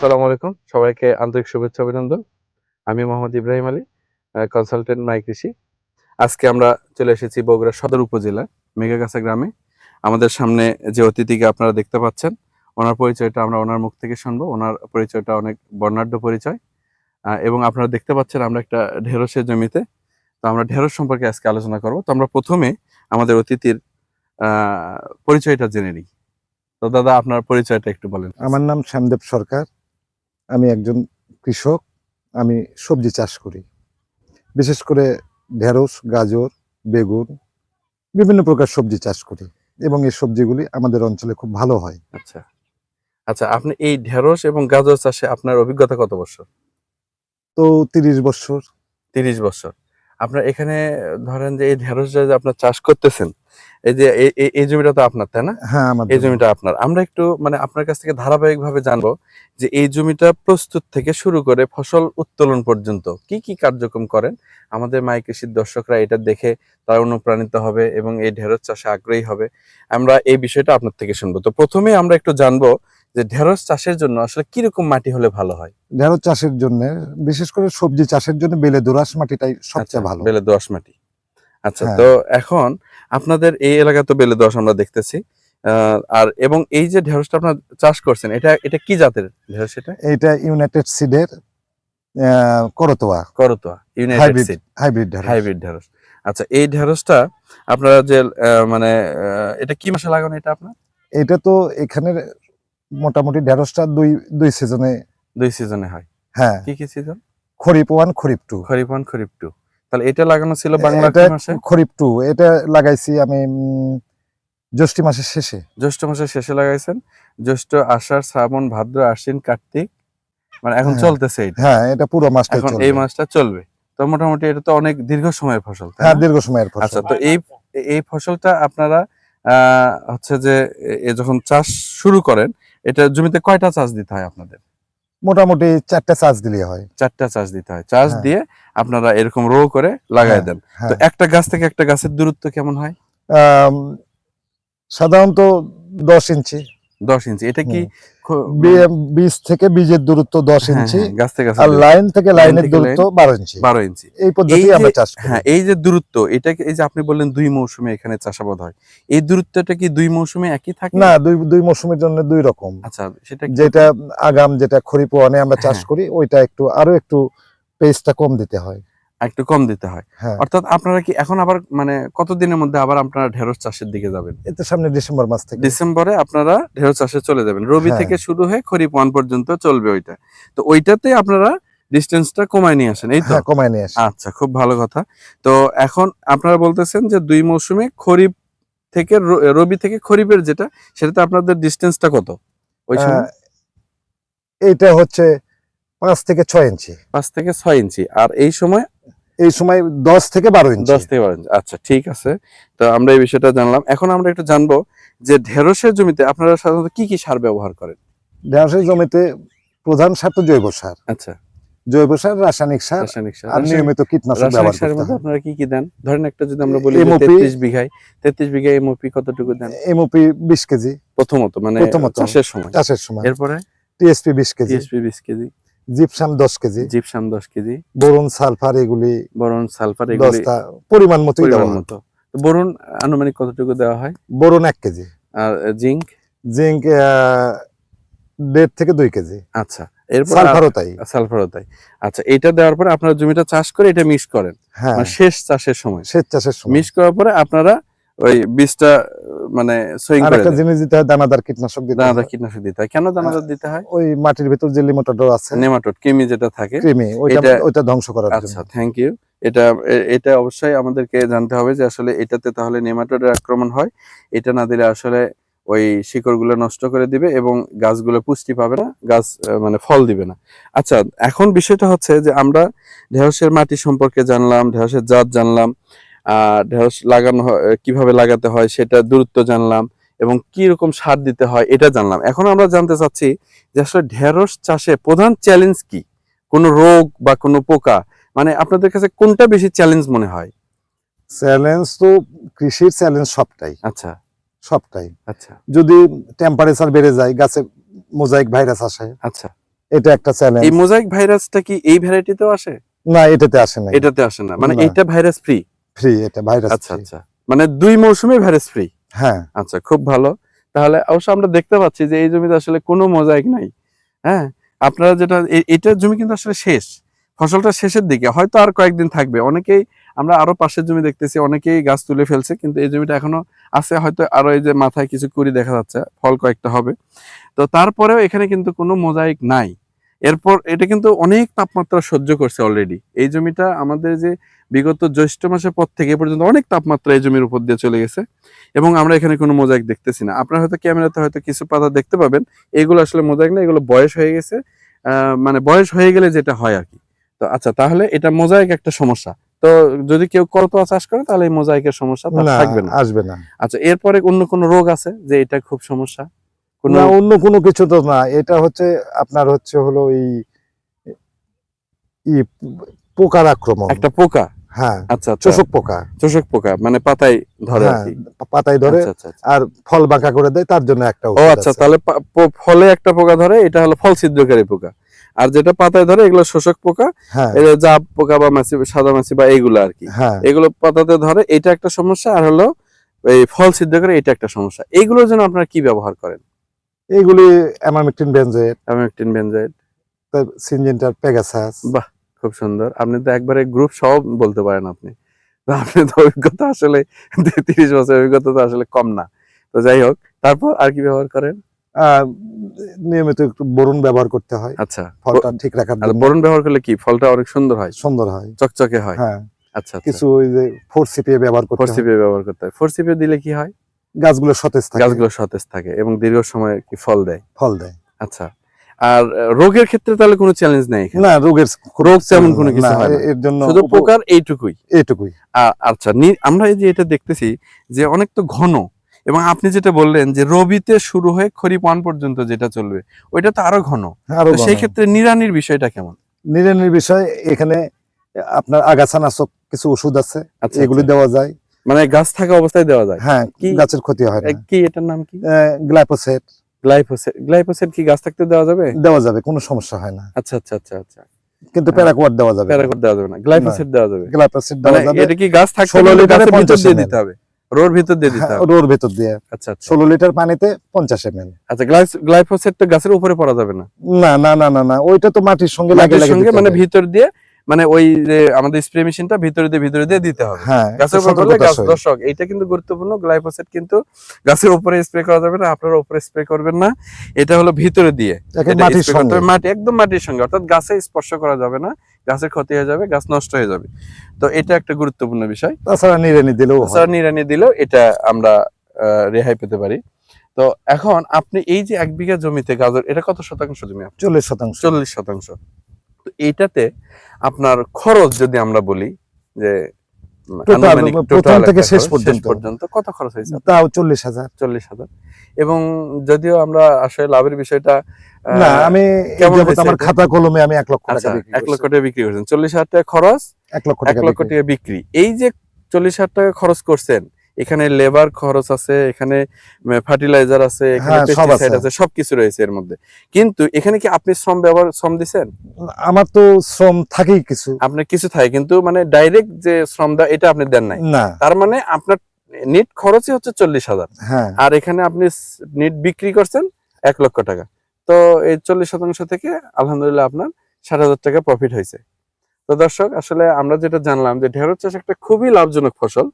আসসালামু আলাইকুম। সবাইকে আন্তরিক শুভেচ্ছা, অভিনন্দন। আমি মোহাম্মদ ইব্রাহিম আলী কনসালটেন্ট মাই কৃষি। আজকে আমরা চলে এসেছি বগুড়া সদর উপজেলা, মেঘাগাছা গ্রামে। আমাদের সামনে যে অতিথিকে আপনারা দেখতে পাচ্ছেন, ওনার পরিচয়টা আমরা ওনার মুখ থেকে শুনব। ওনার পরিচয়টা অনেক বর্ণাঢ্য পরিচয়। এবং আপনারা দেখতে পাচ্ছেন আমরা একটা ঢেঁড়সের জমিতে। তো আমরা ঢেঁড়স সম্পর্কে আজকে আলোচনা করব। তো আমরা প্রথমে আমাদের অতিথির পরিচয়টা জেনে নিই। তো দাদা, আপনার পরিচয়টা একটু বলেন। আমার নাম শ্যামদেব সরকার। আমি একজন কৃষক আমি সবজি চাষ করি। বিশেষ করে ঢেঁড়স গাজর বেগুন বিভিন্ন প্রকার সবজি চাষ করি এবং এই সবজিগুলি আমাদের অঞ্চলে খুব ভালো হয়। আচ্ছা। আচ্ছা আপনি এই ঢেঁড়স এবং গাজর চাষে আপনার অভিজ্ঞতা কত বছর? তো তিরিশ বছর। তিরিশ বছর। আপনার এখানে ধরেন যে এই ঢেঁড়স যে আপনার চাষ করতেছেন এই যে এই- জমিটা তো আপনার তাই না? হ্যাঁ এই জমিটা আপনার। আমরা একটু মানে আপনার কাছ থেকে ধারাবাহিকভাবে জানব যে এই জমিটা প্রস্তুত থেকে শুরু করে ফসল উত্তোলন পর্যন্ত কি কি কার্যক্রম করেন? আমাদের মাই কৃষির দর্শকরা এটা দেখে তারা অনুপ্রাণিত হবে এবং এই ঢেঁড়স চাষে আগ্রহী হবে। আমরা এই বিষয়টা আপনার থেকে শুনব। তো প্রথমে আমরা একটু জানব যে ঢেঁড়স চাষের জন্য আসলে কীরকম মাটি হলে ভালো হয়? ঢেঁড়স চাষের জন্য বিশেষ করে সবজি চাষের জন্য বেলে দোরাস মাটিটাই সবচেয়ে ভালো। বেলে দোআঁশ মাটি। আচ্ছা হ্যাঁ। তো এখন আপনাদের এই এলাকা তো বেলে দোআঁশ আমরা দেখতেছি। আর এবং এই যে ঢেঁড়সটা আপনার চাষ করছেন এটা এটা কি জাতের ঢেঁড়স এটা? এইটা United সিডের Karatoya. Karatoya United seed hybrid ঢেঁড়স হাইব্রিড ঢেঁড়স আচ্ছা এই ঢেঁড়সটা আপনারা যে মানে এটা কি মাসে লাগানো এটা আপনার? এটা তো এখানের মোটামুটি ঢেঁড়সটা দুই দুই সিজনে দুই সিজনে হয়। হ্যাঁ। কি কি season kharif one kharif two kharif one kharif two তাহলে এটা লাগানো ছিল বাংলা মাসে? খরিফ টু। এটা লাগাইছি আমি জ্যৈষ্ঠী মাসের শেষে। জ্যৈষ্ঠ মাসের শেষে লাগাইছেন। জ্যৈষ্ঠ আষাঢ় শ্রাবণ ভাদ্র আশ্বিন কার্তিক মানে এখন হ্যাঁ। চলতেছে এটা হ্যাঁ এটা পুরো মাসটা এখন এই মাসটা চলবে। তো মোটামুটি এটা তো অনেক দীর্ঘ সময়ের ফসল হ্যাঁ দীর্ঘ সময়ের ফসল। আচ্ছা তো এই এই ফসলটা আপনারা আহ, হচ্ছে যে যখন চাষ শুরু করেন এটা জমিতে কয়টা চাষ দিতে হয় আপনাদের? মোটামুটি চারটা চার্জ দিলে হয়। চারটা চার্জ দিতে হয়। চাষ হ্যাঁ। দিয়ে আপনারা এরকম রো করে লাগাই হ্যাঁ, দেন। হ্যাঁ। তো একটা গাছ থেকে একটা গাছের দূরত্ব কেমন হয়? সাধারণত দশ ইঞ্চি। দশ ইঞ্চি। এটা কি বীজ থেকে বীজের দূরত্ব দশ হ্যাঁ, ইঞ্চি হ্যাঁ, গাছ থেকে আর লাইন থেকে লাইনের দূরত্ব বারো ইঞ্চি। বারো ইঞ্চি। এই পদ্ধতি আমরা চাষ করি। হ্যাঁ এই যে দূরত্ব এটা কি- এই যে আপনি বললেন দুই মৌসুমে এখানে চাষাবাদ হয়। এই দূরত্বটা কি দুই মৌসুমে একই থাকে? না দুই দুই মৌসুমের জন্য দুই রকম। আচ্ছা সেটা যেটা আগাম যেটা খরিফ ওয়ানে আমরা চাষ হ্যাঁ। করি ওইটা একটু আরও একটু পেস্টটা কম দিতে হয়। একটু কম দিতে হয়। হ্যাঁ। অর্থাৎ আপনারা কি এখন আবার মানে কতদিনের মধ্যে আবার আপনারা ঢেঁড়স চাষের দিকে যাবেন? এতে সামনে ডিসেম্বর মাস থেকে। ডিসেম্বরে আপনারা ঢেঁড়স চাষে চলে যাবেন। রবি হ্যাঁ। থেকে শুরু হয়ে খরিফ ওয়ান পর্যন্ত চলবে ওইটা। তো ওইটাতে আপনারা ডিস্টেন্সটা কমায় নিয়ে আসেন এই তো? হ্যাঁ কমায় নিয়ে আসি আচ্ছা খুব ভালো কথা। তো এখন আপনারা বলতেছেন যে দুই মৌসুমে খরিফ থেকে রবি থেকে খরিফের যেটা সেটাতে আপনাদের ডিস্টেন্সটা কত? ওই সময়? এইটা হচ্ছে পাঁচ থেকে ছয় ইঞ্চি। পাঁচ থেকে ছয় ইঞ্চি। আর এই সময় এই সময় দশ থেকে বারো ইঞ্চি দশ থেকে বারো ইঞ্চি আচ্ছা ঠিক আছে। তো আমরা এই বিষয়টা জানলাম। এখন আমরা একটু জানব যে ঢেঁড়সের জমিতে আপনারা সাধারণত কি কি সার ব্যবহার করেন? ঢেঁড়সের জমিতে প্রধান সার তো জৈব সার। আচ্ছা। জৈব সার রাসায়নিক সার রাসায়নিক সার। আর নিয়মিত কীটনাশক ব্যবহার সারের মধ্যে আপনারা কি কি দেন? ধরেন একটা যদি আমরা বলি MOP তেত্রিশ বিঘায় তেত্রিশ বিঘায় এমওপি কতটুকু দেন? এমওপি বিশ কেজি। প্রথমত মানে চাষের সময়। চাষের সময়। এরপরে? টিএসপি বিশ কেজি। টিএসপি বিশ কেজি। জিপসাম দশ কেজি। জিপসাম দশ কেজি। বোরন সালফার এগুলি বরন সালফার এগুলি পরিমাণ পরিমাণ। মতো। তো বরুণ আনুমানিক কতটুকু দেওয়া হয়? বোরন এক কেজি। আর জিঙ্ক? জিঙ্ক দেড় থেকে দুই কেজি। আচ্ছা এরপর সালফারও তাই। সালফারও তাই। আচ্ছা এটা দেওয়ার পরে আপনারা জমিটা চাষ করে এটা মিক্স করেন? হ্যাঁ। মানে শেষ চাষের সময়? সেচ চাষের সময়। মিক্স করার পরে আপনারা ওই বীজটা মানে আর করে একটা জিনিস দিতে হয় দানাদার কীটনাশক দিতে দানাদার। কীটনাশক দিতে হয়। কেন দানাদার দিতে হয়? ওই মাটির ভেতর যে লিমোটাডো আছে। নেমাটোড কৃমি যেটা থাকে কৃমি ওইটা এটা- ওইটা ধ্বংস করার জন্য। আচ্ছা থ্যাংক ইউ এটা এটা অবশ্যই আমাদেরকে জানতে হবে যে আসলে এটাতে তাহলে নেমাটোডের আক্রমণ হয়। এটা না দিলে আসলে ওই শিকড়গুলো নষ্ট করে দিবে এবং গাছগুলো পুষ্টি পাবে না গাছ মানে ফল দিবে না। আচ্ছা এখন বিষয়টা হচ্ছে যে আমরা ঢেঁড়সের মাটি সম্পর্কে জানলাম ঢেঁড়সের জাত জানলাম। ঢেঁড়স লাগানো কীভাবে লাগাতে হয় সেটা দূরত্ব জানলাম এবং কি রকম সার দিতে হয় এটা জানলাম। এখন আমরা জানতে চাচ্ছি যে আসলে ঢেঁড়স চাষে প্রধান চ্যালেঞ্জ কি? কোনো রোগ বা কোনো পোকা? মানে আপনাদের কাছে কোনটা বেশি চ্যালেঞ্জ মনে হয়? চ্যালেঞ্জ তো কৃষির চ্যালেঞ্জ সবটাই। আচ্ছা। সবটাই। আচ্ছা। যদি টেম্পারেচার বেড়ে যায় গাছে মোজাইক ভাইরাস আসে আচ্ছা। এটা একটা চ্যালেঞ্জ এই মোজাইক ভাইরাসটা কি এই ভ্যারাইটিতেও আসে? না এটাতে আসে না এটাতে আসে না। মানে এটা ভাইরাস ফ্রি ফ্রি এটা ভাইরাস আচ্ছা আচ্ছা। মানে দুই মৌসুমে ভাইরাস ফ্রি হ্যাঁ। আচ্ছা খুব ভালো। তাহলে অবশ্য আমরা দেখতে পাচ্ছি যে এই জমিতে আসলে কোনো মোজাইক নাই হ্যাঁ? আপনারা যেটা এ- এটার জমি কিন্তু আসলে শেষ। ফসলটা শেষের দিকে। হয়তো আর কয়েকদিন থাকবে। অনেকেই আমরা আরও পাশের জমি দেখতেছি অনেকেই গাছ তুলে ফেলছে কিন্তু এই জমিটা এখনও আছে। হয়তো আরও এই যে মাথায় কিছু কুড়ি দেখা যাচ্ছে ফল কয়েকটা হবে। তো তারপরেও এখানে কিন্তু কোনো মোজাইক নাই। এরপর এটা কিন্তু অনেক তাপমাত্রা সহ্য করছে অলরেডি এই জমিটা আমাদের যে বিগত জ্যৈষ্ঠ মাসের পর থেকে পর্যন্ত অনেক তাপমাত্রা এই জমির উপর দিয়ে চলে গেছে এবং আমরা এখানে কোনো মোজাইক দেখতেছি না। আপনারা হয়তো ক্যামেরাতে হয়তো কিছু পাতা দেখতে পাবেন এগুলো আসলে মোজাইক না এগুলো বয়স হয়ে গেছে আহ, মানে বয়স হয়ে গেলে যেটা হয় আর কি। তো আচ্ছা তাহলে এটা মোজাইক একটা সমস্যা। তো যদি কেউ করতোয়া চাষ করে তাহলে এই মোজাইকের সমস্যা থাকবে না। আসবে না। আচ্ছা এরপরে অন্য কোনো রোগ আছে যে এটা খুব সমস্যা? না অন্য কোনো কিছু তো না। এটা হচ্ছে আপনার হচ্ছে হলো এই পোকার আক্রমণ। একটা পোকা? হ্যাঁ আচ্ছা আচ্ছা। চোষক পোকা। চোষক পোকা মানে পাতায় ধরে আর হ্যাঁ পাতায় ধরে আচ্ছা, আচ্ছা। আর ফল বাঁকা করে দেয় তার জন্য একটা ও আচ্ছা তাহলে ফলে একটা পোকা ধরে এটা হলো ফল ছিদ্রকারী পোকা। আর যেটা পাতায় ধরে এগুলো শোষক পোকা। হ্যাঁ। এটা জাপ পোকা বা মাছি সাদা মাছি বা এইগুলো আর কি। হ্যাঁ। এগুলো পাতাতে ধরে এটা একটা সমস্যা। আর হলো এই ফল সিদ্ধ করে এটা একটা সমস্যা। এইগুলোর জন্য আপনারা কি ব্যবহার করেন? এইগুলি অ্যামামেকটিন বেনজয়েড অ্যামিকটিন বেনজাইড সিনজেন্টার পেগাসাস। বাহ খুব সুন্দর। আপনি তো একবারে গ্রুপ সহ বলতে পারেন আপনি। আপনি তো অভিজ্ঞতা আসলে তিরিশ বছর অভিজ্ঞতা তো আসলে কম না। তো যাই হোক তারপর আর কি ব্যবহার করেন? আহ, নিয়মিত একটু বরুণ ব্যবহার করতে হয়। আচ্ছা। ফলটা ঠিক রাখার জন্য। বোরন ব্যবহার করলে কি? ফলটা অনেক সুন্দর হয়? সুন্দর হয়। চকচকে হয়? হ্যাঁ। আচ্ছা আচ্ছা। কিছু ওই যে ফোর সিপিএ ব্যবহার করতে ফোর হয়। সিপে ব্যবহার করতে হয়। ফোর সিপে দিলে কি হয়? গাছগুলো সতেজ থাকে। গাছগুলো সতেজ থাকে এবং দীর্ঘ সময় কি ফল দেয়? ফল দেয়। আচ্ছা আর রোগের ক্ষেত্রে তাহলে কোনো চ্যালেঞ্জ নেই না রোগের রোগ তেমন কোনো কিছু হয় এর জন্য শুধু পোকার এইটুকুই? এইটুকুই। আচ্ছা আমরা এই যে এটা দেখতেছি যে অনেক তো ঘন এবং আপনি যেটা বললেন যে রবিতে শুরু হয়ে খরিফ ওয়ান পর্যন্ত যেটা চলবে ওইটা তো আরও ঘন। সেই ক্ষেত্রে নিরানির বিষয়টা কেমন? নিরানির বিষয় এখানে আপনার আগাছানাশক কিছু ওষুধ আছে আচ্ছা এগুলি আচ্ছা। দেওয়া যায়। মানে গাছ থাকা অবস্থায় দেওয়া যায়। হ্যাঁ কি- গাছের ক্ষতি হয় না। কি এটার নাম কি? গ্লাইপোসেট গ্লাইফোসেট গ্লাইফোসেট কি গাছ থাকতে দেওয়া যাবে? দেওয়া যাবে কোনো সমস্যা হয় না। আচ্ছা আচ্ছা আচ্ছা আচ্ছা। কিন্তু। প্যারাকোয়াট দেওয়া যাবে। প্যারাকট দেওয়া যাবে না। গ্লাইফোসেট দেওয়া যাবে। গ্লাইপোসেট মানে দেওয়া যাবে। এটা কি গাছ থাকতে 16 হলে লিটারে 50 দিয়ে দিতে হবে? রোর ভিতর দিয়ে দিতে হবে? রোর ভেতর দিয়ে। আচ্ছা আচ্ছা। ষোলো লিটার পানিতে পঞ্চাশ এম আচ্ছা গ্লাইফোসেট তো গাছের উপরে পড়া যাবে না। না না না না ওইটা তো মাটির সঙ্গে লাগে লাগে সঙ্গে মানে ভিতর দিয়ে মানে ওই যে আমাদের স্প্রে মেশিনটা ভিতরে দিয়ে ভিতরে দিয়ে দিতে হবে। হ্যাঁ গাছের উপর করলে গাছ দর্শক এইটা কিন্তু গুরুত্বপূর্ণ। গ্লাইফোসেট কিন্তু গাছের উপরে স্প্রে করা যাবে না আপনারা উপরে স্প্রে করবেন না। এটা হলো ভিতরে দিয়ে। মাটির সঙ্গে। মাটি একদম মাটির সঙ্গে। অর্থাৎ গাছে স্পর্শ করা যাবে না গাছের ক্ষতি হয়ে যাবে গাছ নষ্ট হয়ে যাবে। তো এটা একটা গুরুত্বপূর্ণ বিষয়। তাছাড়া নিড়ানি দিলেও। তাছাড়া নিরানি দিলেও এটা আমরা রেহাই পেতে পারি। তো এখন আপনি এই যে এক বিঘা জমিতে গাজর এটা কত শতাংশ জমি চল্লিশ শতাংশ। চল্লিশ শতাংশ। তো এইটাতে আপনার খরচ যদি আমরা বলি যে প্রথম থেকে শেষ পর্যন্ত। কত খরচ হয়েছে তাও চল্লিশ হাজার চল্লিশ হাজার এবং যদিও আমরা আসলে লাভের বিষয়টা না আমি আমার খাতা কলমে আমি এক লক্ষ টাকা আচ্ছা এক লক্ষ। টাকা বিক্রি করছেন চল্লিশ হাজার টাকা খরচ এক লক্ষ এক লক্ষ। টাকা বিক্রি এই যে চল্লিশ হাজার টাকা খরচ করছেন এখানে লেবার খরচ আছে এখানে ফার্টিলাইজার আছে এখানে হ্যাঁ, পেস্টিসাইড আছে। সবকিছু রয়েছে এর মধ্যে। কিন্তু এখানে কি আপনি শ্রম ব্যবহার শ্রম দিছেন? আমার তো শ্রম থাকেই কিছু। আপনার কিছু থাকে কিন্তু মানে ডাইরেক্ট যে শ্রম দেওয়া এটা আপনি দেন নাই। তার মানে আপনার নিট খরচই হচ্ছে চল্লিশ হাজার। হ্যাঁ। আর এখানে আপনি নেট বিক্রি করছেন এক লক্ষ টাকা। তো এই চল্লিশ শতাংশ থেকে আলহামদুলিল্লাহ আপনার ষাট হাজার টাকা প্রফিট হয়েছে। তো দর্শক আসলে আমরা যেটা জানলাম যে ঢেঁড়স চাষ একটা খুবই লাভজনক ফসল।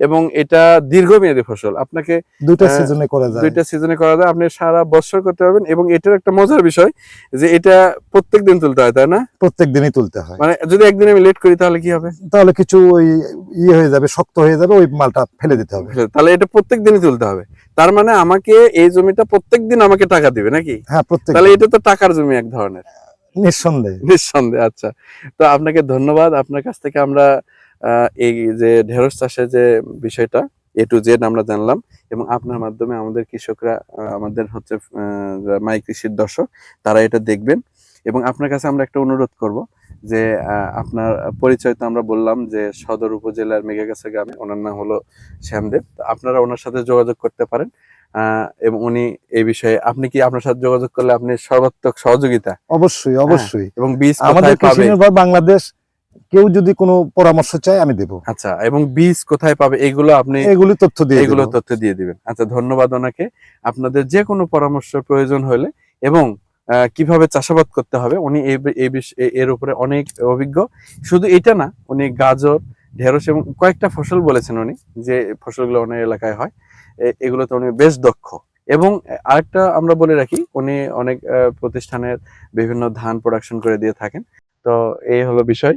এবং এটা দীর্ঘমেয়াদী ফসল। আপনাকে দুইটা সিজনে করা যায়। দুইটা সিজনে করা যায়। আপনি সারা বছর করতে পারবেন এবং এটার একটা মজার বিষয় যে এটা প্রত্যেক দিন তুলতে হয় তাই না? প্রত্যেক দিনই তুলতে হয়। মানে যদি একদিন আমি লেট করি তাহলে কি হবে? তাহলে কিছু ওই ইয়ে হয়ে যাবে শক্ত হয়ে যাবে ওই মালটা ফেলে দিতে হবে। তাহলে এটা প্রত্যেক দিনই তুলতে হবে। তার মানে আমাকে এই জমিটা প্রত্যেক দিন আমাকে টাকা দিবে নাকি? হ্যাঁ প্রত্যেক তাহলে এটা তো টাকার জমি এক ধরনের। নিঃসন্দেহে। নিঃসন্দেহে আচ্ছা। তো আপনাকে ধন্যবাদ। আপনার কাছ থেকে আমরা এই যে ঢেঁড়স চাষের যে বিষয়টা এ টু জেড আমরা জানলাম এবং আপনার মাধ্যমে আমাদের কৃষকরা আমাদের হচ্ছে মাই কৃষির দর্শক তারা এটা দেখবেন। এবং আপনার কাছে আমরা একটা অনুরোধ করব যে আপনার পরিচয় তো আমরা বললাম যে সদর উপজেলার মেঘাগাছা গ্রামে ওনার নাম হলো শ্যামদেব। আপনারা ওনার সাথে যোগাযোগ করতে পারেন আহ, এবং উনি এই বিষয়ে আপনি কি আপনার সাথে যোগাযোগ করলে আপনি সর্বাত্মক সহযোগিতা? অবশ্যই অবশ্যই। এবং বীজ আমাদের বাংলাদেশ কেউ যদি কোনো পরামর্শ চায় আমি দেব। আচ্ছা এবং বীজ কোথায় পাবে এগুলো আপনি এগুলি তথ্য দিয়ে এগুলো তথ্য দিয়ে দিবেন। আচ্ছা ধন্যবাদ ওনাকে। আপনাদের যে কোনো পরামর্শ প্রয়োজন হলে এবং কীভাবে চাষাবাদ করতে হবে উনি এর উপরে অনেক অভিজ্ঞ। শুধু এটা না উনি গাজর ঢেঁড়স এবং কয়েকটা ফসল বলেছেন উনি যে ফসলগুলো ওনার এলাকায় হয়। এগুলোতে উনি বেশ দক্ষ। এবং আরেকটা আমরা বলে রাখি উনি অনেক প্রতিষ্ঠানের বিভিন্ন ধান প্রোডাকশন করে দিয়ে থাকেন। তো এই হলো বিষয়।